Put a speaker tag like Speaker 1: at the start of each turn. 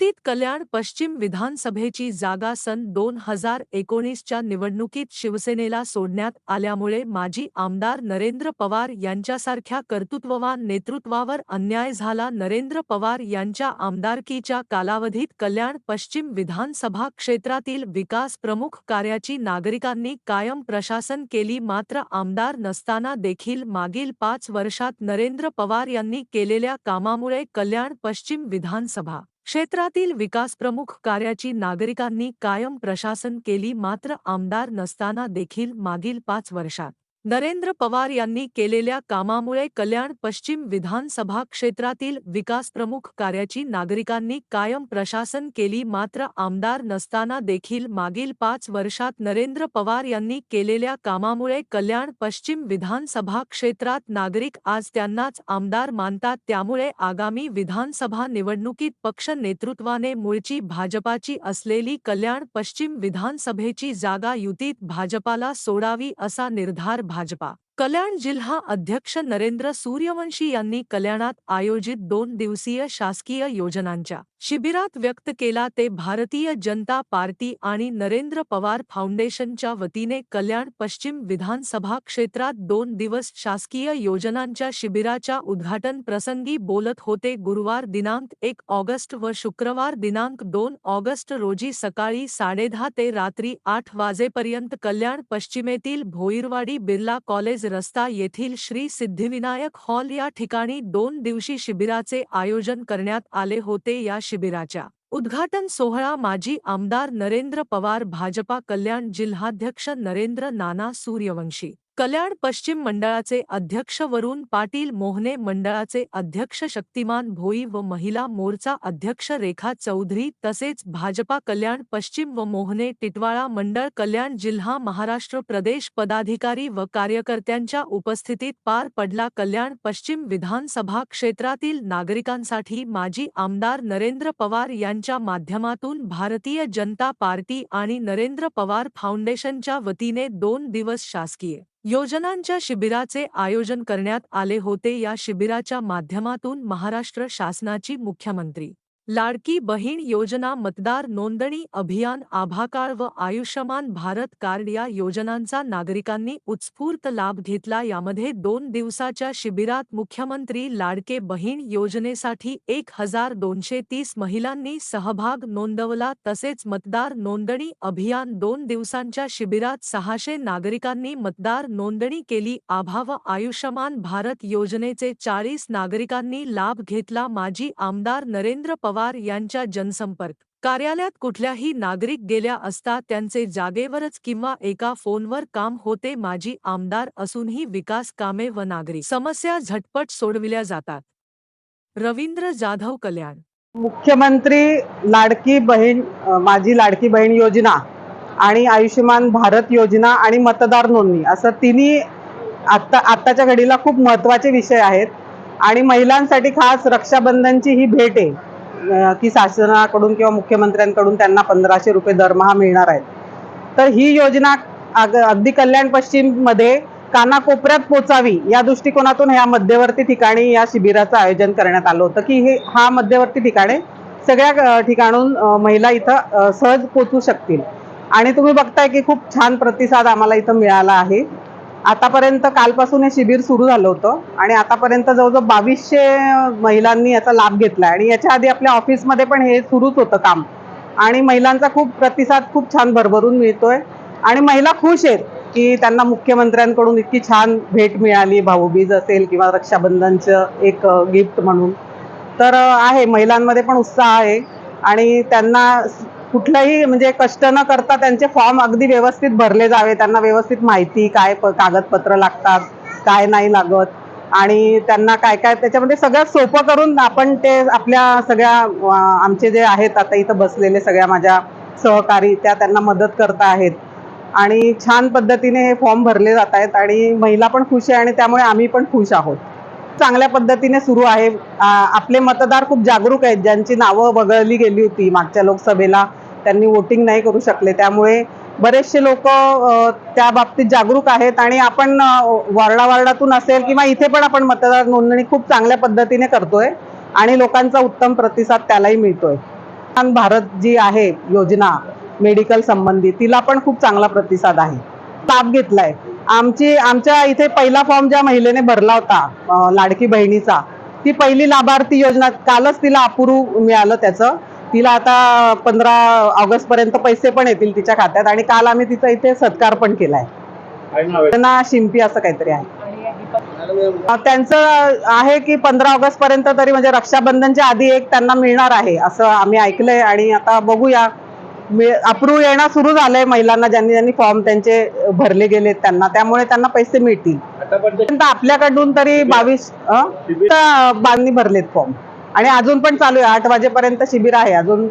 Speaker 1: युतीत कल्याण पश्चिम विधानसभेची जागा सन दोन हजार एकोणीसच्या निवडणुकीत शिवसेनेला सोडण्यात आल्यामुळे माजी आमदार नरेंद्र पवार यांच्यासारख्या कर्तृत्ववान नेतृत्वावर अन्याय झाला. नरेंद्र पवार यांच्या आमदारकीच्या कालावधीत कल्याण पश्चिम विधानसभा क्षेत्रातील विकास प्रमुख कार्याची नागरिकांनी कायम प्रशासन केली. मात्र आमदार नसताना देखील मागील पाच वर्षात नरेंद्र पवार यांनी केलेल्या कामामुळे कल्याण पश्चिम विधानसभा क्षेत्रातील विकासप्रमुख कार्याची नागरिकांनी कायम प्रशासन केली मात्र आमदार नसताना देखील मागील पाच वर्षात. नरेंद्र पवार यांनी केलेल्या कामामुळे कल्याण पश्चिम विधानसभा क्षेत्रातील विकासप्रमुख कार्याची नागरिकांनी कायम प्रशासन केली मात्र आमदार नसताना देखील मागील पाच वर्षात नरेंद्र पवार यांनी केलेल्या कामामुळे कल्याण पश्चिम विधानसभा क्षेत्रात नागरिक आज त्यांनाच आमदार मानतात. त्यामुळे आगामी विधानसभा निवडणुकीत पक्ष नेतृत्वाने मूळची भाजपाची असलेली कल्याण पश्चिम विधानसभेची जागा युतीत भाजपाला सोडावी असा निर्धार भाजपा. कल्याण जिल्हा अध्यक्ष नरेंद्र सूर्यवंशी यांनी कल्याणात आयोजित दोन दिवसीय शासकीय योजनांच्या शिबिरात व्यक्त केला ते भारतीय जनता पार्टी आणि नरेंद्र पवार फाउंडेशनच्या वतीने कल्याण पश्चिम विधानसभा क्षेत्रात दोन दिवस शासकीय योजनांच्या शिबिराच्या उद्घाटन प्रसंगी बोलत होते. गुरुवार दिनांक एक ऑगस्ट व शुक्रवार दिनांक दोन ऑगस्ट रोजी सकाळी साडेदहा ते रात्री आठ वाजेपर्यंत कल्याण पश्चिमेतील भोईरवाडी बिर्ला कॉलेज रस्ता येथील श्री सिद्धिविनायक हॉल या ठिकाणी दोन दिवशी शिबिराचे आयोजन करण्यात आले होते. या शिबिराच्या उद्घाटन सोहळा माजी आमदार नरेंद्र पवार भाजपा कल्याण जिल्हाध्यक्ष नरेंद्र नाना सूर्यवंशी. कल्याण पश्चिम मंडळाचे अध्यक्ष वरुण पाटील मोहने मंडळाचे अध्यक्ष शक्तिमान भोई व महिला मोर्चा अध्यक्ष रेखा चौधरी तसेच भाजपा कल्याण पश्चिम व मोहने टिटवाळा मंडळ कल्याण जिल्हा महाराष्ट्र प्रदेश पदाधिकारी व कार्यकर्त्यांच्या उपस्थितीत पार पडला कल्याण पश्चिम विधानसभा क्षेत्रातील नागरिकांसाठी माजी आमदार नरेंद्र पवार यांच्या माध्यमातून भारतीय जनता पार्टी आणि नरेंद्र पवार फाउंडेशनच्या वतीने दोन दिवस शासकीय योजनांच्या शिबिराचे आयोजन करण्यात आले होते. या शिबिराच्या माध्यमातून महाराष्ट्र शासनाची मुख्यमंत्री लाडकी बहीण योजना मतदार नोंदणी अभियान आभाकाळ व आयुष्यमान भारत कार्ड या योजनांचा नागरिकांनी उत्स्फूर्त लाभ घेतला. यामध्ये दोन दिवसाच्या शिबिरात मुख्यमंत्री लाडके बहीण योजनेसाठी एक हजार दोनशे तीस महिलांनी सहभाग नोंदवला. तसेच मतदार नोंदणी अभियान दोन दिवसांच्या शिबिरात सहाशे नागरिकांनी मतदार नोंदणी केली. आभा व आयुष्यमान भारत योजनेचे चाळीस नागरिकांनी लाभ घेतला. माजी आमदार नरेंद्र पवार पवार यांच्या जनसंपर्क. कार्यालयात कुठल्याही नागरिक गेल्या असता त्यांचे जागेवरच किंवा एका फोनवर काम होते माजी आमदार असूनही विकास कामे व नागरिक समस्या झटपट सोडविल्या जातात. रवींद्र जाधव कल्याण.
Speaker 2: मुख्यमंत्री लाडकी बहीण माझी लाडकी बहीण योजना आणि आयुष्यमान भारत योजना आणि मतदार नोंदणी असं तिन्ही आत्ता आत्ताच्या घडीला खूप महत्त्वाचे विषय आहेत आणि महिलांसाठी खास रक्षाबंधनची ही भेट आहे. की शासनाकडून किंवा मुख्यमंत्र्यांकडून त्यांना पंधराशे रुपये दरमहा मिळणार आहेत. तर ही योजना अग अगदी कल्याण पश्चिममध्ये कानाकोपऱ्यात पोचावी या दृष्टिकोनातून ह्या मध्यवर्ती ठिकाणी या शिबिराचं आयोजन करण्यात आलं होतं. की हे हा मध्यवर्ती ठिकाणे सगळ्या ठिकाणून महिला इथं सहज पोचू शकतील. आणि तुम्ही बघताय की खूप छान प्रतिसाद आम्हाला इथं मिळाला आहे. आतापर्यंत कालपासून हे शिबिर सुरू झालं होतं आणि आतापर्यंत जवळजवळ बावीसशे महिलांनी याचा लाभ घेतला आणि याच्या आधी आपल्या ऑफिसमध्ये पण हे सुरूच होतं काम. आणि महिलांचा खूप प्रतिसाद खूप छान भरभरून मिळतोय. आणि महिला खुश आहेत की त्यांना मुख्यमंत्र्यांकडून इतकी छान भेट मिळाली. भाऊबीज असेल किंवा रक्षाबंधनचं एक गिफ्ट म्हणून. तर आहे. महिलांमध्ये पण उत्साह आहे. आणि त्यांना कुठलंही म्हणजे कष्ट न करता त्यांचे फॉर्म अगदी व्यवस्थित भरले जावे. त्यांना व्यवस्थित माहिती काय प- कागदपत्र लागतात काय नाही लागत. आणि त्यांना काय काय त्याच्यामध्ये सगळ्यात सोपं करून आपण ते आपल्या सगळ्या आमचे जे आहेत आता इथं बसलेले सगळ्या माझ्या सहकारी त्या त्यांना मदत करता आहेत. आणि छान पद्धतीने हे फॉर्म भरले जात आहेत आणि महिला पण खुश आहे आणि त्यामुळे आम्ही पण खुश आहोत. चांगल्या पद्धतीने सुरू आहे. आपले मतदार खूप जागरूक आहेत. ज्यांची नावं वगळली गेली होती मागच्या लोकसभेला त्यांनी वोटिंग नाही करू शकले. त्यामुळे बरेचसे लोक त्या बाबतीत जागरूक आहेत आणि आपण वार्डा वार्डातून असेल किंवा इथे पण आपण मतदार नोंदणी खूप चांगल्या पद्धतीने करतोय आणि लोकांचा उत्तम प्रतिसाद त्यालाही मिळतोय. भारत जी आहे योजना मेडिकल संबंधी तिला पण खूप चांगला प्रतिसाद आहे. ताप घेतलाय. आमची आमच्या इथे पहिला फॉर्म ज्या महिलेने भरला होता लाडकी बहिणीचा ती पहिली लाभार्थी योजना कालच तिला अपुरू मिळालं त्याचं. तिला आता पंधरा ऑगस्ट पर्यंत पैसे पण येतील तिच्या खात्यात आणि काल आम्ही तिचा इथे सत्कार पण केलाय. त्यांना शिंपी असं काहीतरी आहे. त्यांचं आहे की पंधरा ऑगस्ट पर्यंत तरी म्हणजे रक्षाबंधनच्या आधी एक त्यांना मिळणार आहे असं आम्ही ऐकलंय आणि आता बघूया. अप्रूव्ह येणं सुरू झालंय महिलांना ज्यांनी ज्यांनी फॉर्म त्यांचे भरले गेले त्यांना. त्यामुळे त्यांना पैसे मिळतील. आपल्याकडून तरी बावीस बांधणी भरलेत फॉर्म. आणि अजून पण चालू आहे आठ वाजेपर्यंत शिबिर आहे अजून